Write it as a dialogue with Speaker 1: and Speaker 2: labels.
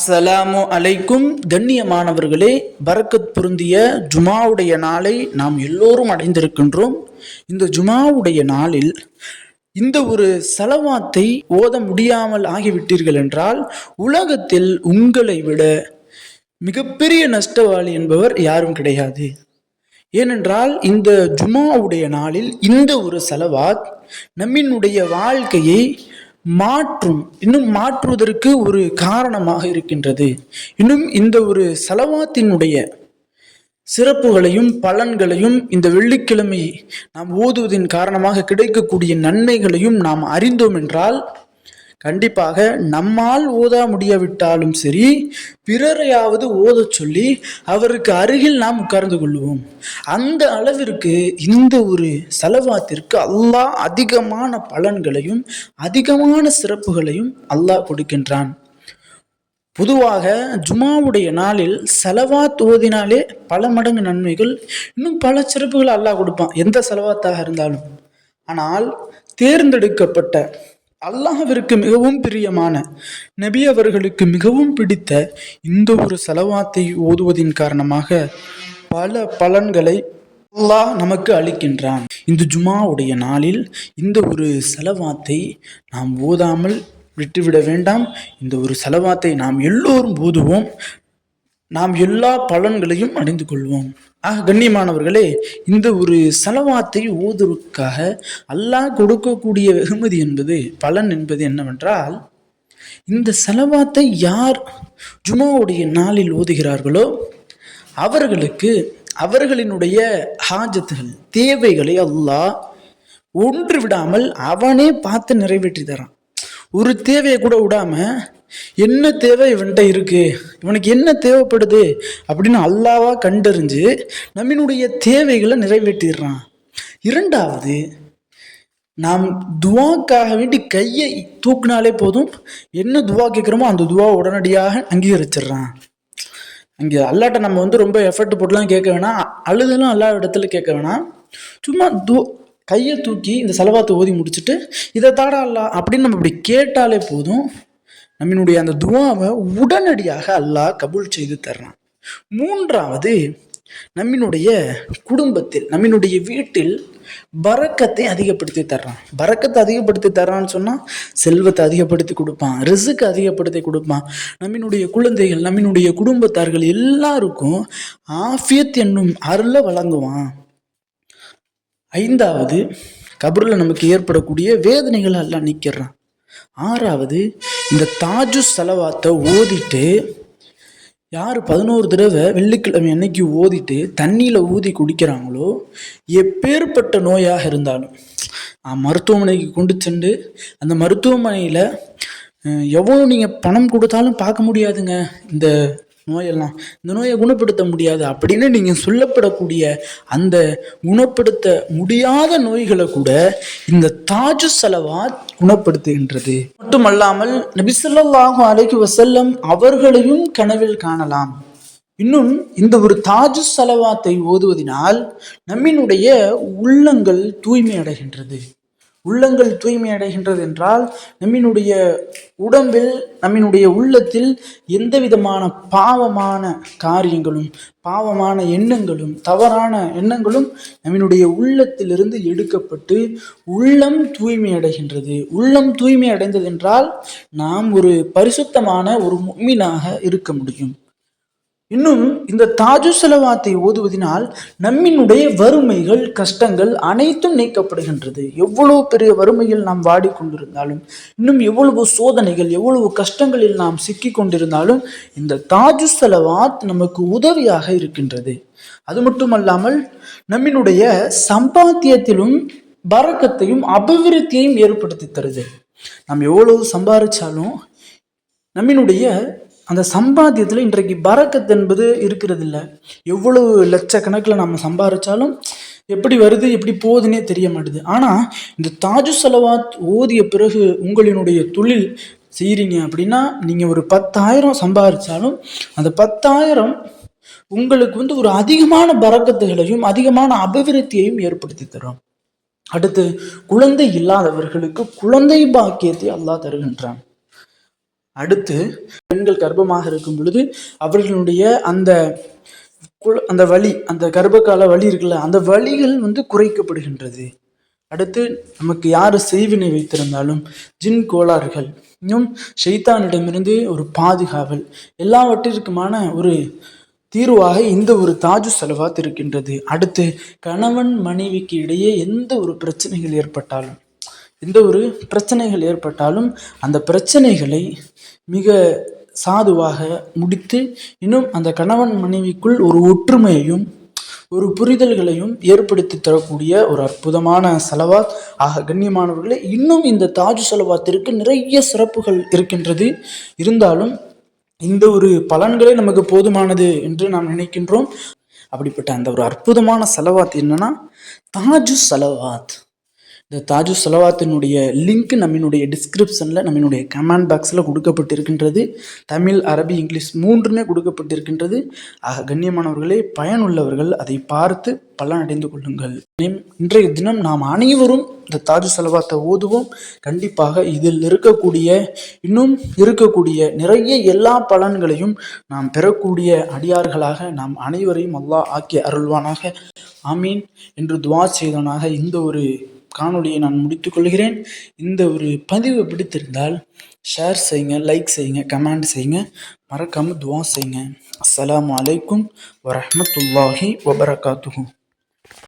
Speaker 1: அஸ்ஸலாமு அலைக்கும். கண்ணியமானவர்களே பரக்கத் பொருந்திய ஜுமாவுடைய நாளை நாம் எல்லோரும் அடைந்திருக்கின்றோம். இந்த ஜுமாவுடைய நாளில் இந்த ஒரு செலவாத்தை ஓத முடியாமல் ஆகிவிட்டீர்கள் என்றால் உலகத்தில் உங்களை விட மிகப்பெரிய நஷ்டவாளி என்பவர் யாரும் கிடையாது. ஏனென்றால் இந்த ஜுமாவுடைய நாளில் இந்த ஒரு செலவாத் நம்மினுடைய வாழ்க்கையை மாற்றும் இன்னும் மாற்றுவதற்கு ஒரு காரணமாக இருக்கின்றது. இன்னும் இந்த ஒரு செலவாத்தினுடைய சிறப்புகளையும் பலன்களையும் இந்த வெள்ளிக்கிழமை நாம் ஓதுவதின் காரணமாக கிடைக்கக்கூடிய நன்மைகளையும் நாம் அறிந்தோம் என்றால் கண்டிப்பாக நம்மால் ஓத முடியாவிட்டாலும் சரி பிறரையாவது ஓதச் சொல்லி அவருக்கு அருகில் நாம் உட்கார்ந்து கொள்வோம் அந்த அளவிற்கு இந்த ஒரு செலவாத்திற்கு அல்லாஹ் அதிகமான பலன்களையும் அதிகமான சிறப்புகளையும் அல்லாஹ் கொடுக்கின்றான். பொதுவாக ஜுமாவுடைய நாளில் செலவாத் ஓதினாலே பல மடங்கு நன்மைகள் இன்னும் பல சிறப்புகள் அல்லாஹ் கொடுப்பான். எந்த செலவாத்தாக இருந்தாலும். ஆனால் தேர்ந்தெடுக்கப்பட்ட அல்லாஹிற்கு மிகவும் பிரியமான நபி அவர்களுக்கு மிகவும் பிடித்த இந்த ஒரு செலவாத்தை ஓதுவதின் காரணமாக பல பலன்களை அல்லாஹ் நமக்கு அளிக்கின்றான். இந்த ஜுமாவுடைய நாளில் இந்த ஒரு செலவாத்தை நாம் ஓதாமல் விட்டுவிட வேண்டாம். இந்த ஒரு செலவாத்தை நாம் எல்லோரும் ஓதுவோம். நாம் எல்லா பலன்களையும் அடைந்து கொள்வோம். ஆக கண்ணியமானவர்களே இந்த ஒரு செலவாத்தை ஓதுவதற்காக அல்லாஹ் கொடுக்கக்கூடிய வெகுமதி என்பது பலன் என்பது என்னவென்றால் இந்த செலவாத்தை யார் ஜுமாவுடைய நாளில் ஓதுகிறார்களோ அவர்களுக்கு அவர்களினுடைய ஹாஜத்துகள் தேவைகளை அல்லாஹ் ஒன்று விடாமல் அவனே பார்த்து நிறைவேற்றி தரான். ஒரு தேவையை கூட விடாமல் என்ன தேவை இவன்கிட்ட இருக்கு? இவனுக்கு என்ன தேவைப்படுது? அப்படின்னு அல்லாவா கண்டறிஞ்சு நம்மினுடைய தேவைகளை நிறைவேற்றிடுறான். இரண்டாவது நாம் துவாக்காக வேண்டி கையை தூக்குனாலே போதும். என்ன துவா கேட்குறோமோ அந்த துவா உடனடியாக அங்கீகரிச்சிடுறான். அங்கே அல்லாட்ட நம்ம வந்து ரொம்ப எஃபர்ட் போட்டுலாம் கேட்க வேணாம். அழுதலும் எல்லா இடத்துல கேட்க வேணாம். சும்மா து கையை தூக்கி இந்த செலவாத்தை ஓதி முடிச்சுட்டு இதை தாடா அல்லா அப்படின்னு நம்ம இப்படி கேட்டாலே போதும். நம்மினுடைய அந்த துவாவை உடனடியாக அல்லாஹ் கபூல் செய்து தர்றான். மூன்றாவது நம்மினுடைய குடும்பத்தில் நம்மினுடைய வீட்டில் பறக்கத்தை அதிகப்படுத்தி தர்றான். பறக்கத்தை அதிகப்படுத்தி தர்றான்னு சொன்னால் செல்வத்தை அதிகப்படுத்தி கொடுப்பான் ரிசுக்கு அதிகப்படுத்தி கொடுப்பான். நம்மினுடைய குழந்தைகள் நம்மினுடைய குடும்பத்தார்கள் எல்லாருக்கும் ஆஃபியத் என்னும் அருளை வழங்குவான். ஐந்தாவது கபரில் நமக்கு ஏற்படக்கூடிய வேதனைகளை எல்லாம் நீக்கிறான் ஆறாவது இந்த தாஜு செலவாத்தை ஓதிட்டு யார் பதினோரு தடவை வெள்ளிக்கிழமை அன்னைக்கு ஓதிட்டு தண்ணியில் ஊதி குடிக்கிறாங்களோ எப்பேற்பட்ட நோயாக இருந்தாலும் மருத்துவமனைக்கு கொண்டு சென்று அந்த மருத்துவமனையில் எவ்வளோ நீங்கள் பணம் கொடுத்தாலும் பார்க்க முடியாதுங்க. இந்த நோயெல்லாம் இந்த நோயை குணப்படுத்த முடியாது அப்படின்னு நீங்கள் சொல்லப்படக்கூடிய அந்த குணப்படுத்த முடியாத நோய்களை கூட இந்த தாஜு செலவாத் குணப்படுத்துகின்றது. மட்டுமல்லாமல் நபிசல்லாஹு அலைஹி வசல்லம் அவர்களையும் கனவில் காணலாம். இன்னும் இந்த ஒரு தாஜு செலவாத்தை ஓதுவதினால் நம்மினுடைய உள்ளங்கள் தூய்மை அடைகின்றது. உள்ளங்கள் தூய்மை அடைகின்றது என்றால் நம்மினுடைய உடம்பில் நம்மினுடைய உள்ளத்தில் எந்த விதமான பாவமான காரியங்களும் பாவமான எண்ணங்களும் தவறான எண்ணங்களும் நம்மினுடைய உள்ளத்திலிருந்து எடுக்கப்பட்டு உள்ளம் தூய்மை அடைகின்றது. உள்ளம் தூய்மை அடைந்ததென்றால் நாம் ஒரு பரிசுத்தமான ஒரு முக்மீனாக இருக்க முடியும். இன்னும் இந்த தாஜு செலவாத்தை ஓதுவதினால் நம்மினுடைய வறுமைகள் கஷ்டங்கள் அனைத்தும் நீக்கப்படுகின்றது. எவ்வளவு பெரிய வறுமையில் நாம் வாடிக்கொண்டிருந்தாலும் இன்னும் எவ்வளவு சோதனைகள் எவ்வளவு கஷ்டங்களில் நாம் சிக்கி கொண்டிருந்தாலும் இந்த தாஜு செலவாத் நமக்கு உதவியாக இருக்கின்றது. அது மட்டுமல்லாமல் நம்மினுடைய சம்பாத்தியத்திலும் பறக்கத்தையும் அபிவிருத்தியையும் ஏற்படுத்தி தருது. நாம் எவ்வளவு சம்பாதிச்சாலும் நம்மினுடைய அந்த சம்பாத்தியத்தில் இன்றைக்கு பறக்கத் என்பது இருக்கிறது இல்லை எவ்வளவு லட்சக்கணக்கில் நம்ம சம்பாதிச்சாலும் எப்படி வருது எப்படி போகுதுன்னே தெரிய மாட்டுது. ஆனால் இந்த தாஜு செலவாத் ஓதிய பிறகு உங்களினுடைய தொழில் செய்கிறீங்க அப்படின்னா நீங்கள் ஒரு பத்தாயிரம் சம்பாதிச்சாலும் அந்த பத்தாயிரம் உங்களுக்கு வந்து ஒரு அதிகமான பறக்கத்துகளையும் அதிகமான அபிவிருத்தியையும் ஏற்படுத்தி தரும். அடுத்து குழந்தை இல்லாதவர்களுக்கு குழந்தை பாக்கியத்தை அல்லாஹ் தருகின்றான். அடுத்து பெண்கள் கர்ப்பமாக இருக்கும் பொழுது அவர்களுடைய அந்த குல- அந்த வலி அந்த கர்ப்பகால வலி இருக்குல்ல அந்த வலிகள் வந்து குறைக்கப்படுகின்றது. அடுத்து நமக்கு யார் செய்வினை வைத்திருந்தாலும் ஜின் கோளாறுகள் இன்னும் ஷெய்தானிடமிருந்து ஒரு பாதுகாவல் எல்லாவற்றிற்குமான ஒரு தீர்வாக இந்த ஒரு தாஜு செலவாத் இருக்கின்றது. அடுத்து கணவன் மனைவிக்கு இடையே எந்த ஒரு பிரச்சனைகள் ஏற்பட்டாலும். எந்த ஒரு பிரச்சனைகள் ஏற்பட்டாலும் அந்த பிரச்சனைகளை மிக சாதுவாக முடித்து இன்னும் அந்த கணவன் மனைவிக்குள் ஒரு ஒற்றுமையையும் ஒரு புரிதல்களையும் ஏற்படுத்தி தரக்கூடிய ஒரு அற்புதமான செலவாத் ஆக கண்ணியமானவர்களே இன்னும் இந்த தாஜு செலவாத்திற்கு நிறைய சிறப்புகள் இருக்கின்றது. இருந்தாலும் இந்த ஒரு பலன்களே நமக்கு போதுமானது என்று நாம் நினைக்கின்றோம். அப்படிப்பட்ட அந்த ஒரு அற்புதமான செலவாத் என்னன்னா தாஜு செலவாத். இந்த தாஜு செலவாத்தினுடைய லிங்க் நம்மினுடைய டிஸ்கிரிப்ஷனில் நம்மளுடைய கமெண்ட் பாக்ஸில் கொடுக்கப்பட்டிருக்கின்றது. தமிழ் அரபி இங்கிலீஷ் மூன்றுமே கொடுக்கப்பட்டிருக்கின்றது. ஆக கண்ணியமானவர்களே பயனுள்ளவர்கள் அதை பார்த்து பலனடைந்து கொள்ளுங்கள். இன்றைய தினம் நாம் அனைவரும் இந்த தாஜு செலவாத்தை ஓதுவோம். கண்டிப்பாக இதில் இருக்கக்கூடிய இன்னும் இருக்கக்கூடிய நிறைய எல்லா பலன்களையும் நாம் பெறக்கூடிய அடியார்களாக நாம் அனைவரையும் அல்லாஹ் ஆக்கி அருள்வானாக. ஆமீன். என்று துவா செய்தவனாக இந்த ஒரு காணொளியை நான் முடித்துக்கொள்கிறேன் இந்த ஒரு பதிவு பிடித்திருந்தால் ஷேர் செய்யுங்க லைக் செய்யுங்க கமெண்ட் செய்யுங்க. மறக்காமல் துவா செய்யுங்க. அஸ்லாம் அலைக்கும் வரமத்துல்லாஹி வபரகாத்துகும்